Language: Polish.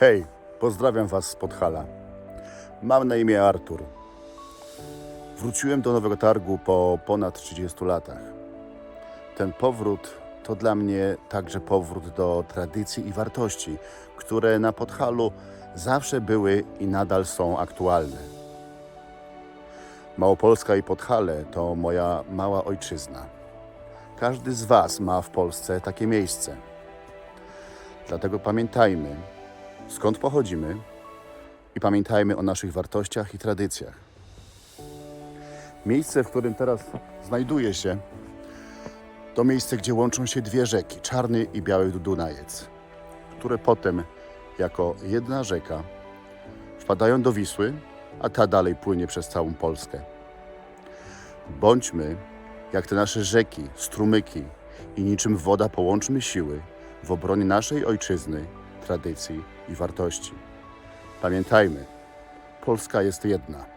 Hej, pozdrawiam Was z Podhala. Mam na imię Artur. Wróciłem do Nowego Targu po ponad 30 latach. Ten powrót to dla mnie także powrót do tradycji i wartości, które na Podhalu zawsze były i nadal są aktualne. Małopolska i Podhale to moja mała ojczyzna. Każdy z Was ma w Polsce takie miejsce. Dlatego pamiętajmy, skąd pochodzimy i pamiętajmy o naszych wartościach i tradycjach. Miejsce, w którym teraz znajduję się, to miejsce, gdzie łączą się dwie rzeki, Czarny i Biały Dunajec, które potem jako jedna rzeka wpadają do Wisły, a ta dalej płynie przez całą Polskę. Bądźmy jak te nasze rzeki, strumyki i niczym woda połączmy siły w obronie naszej ojczyzny, tradycji i wartości. Pamiętajmy, Polska jest jedna.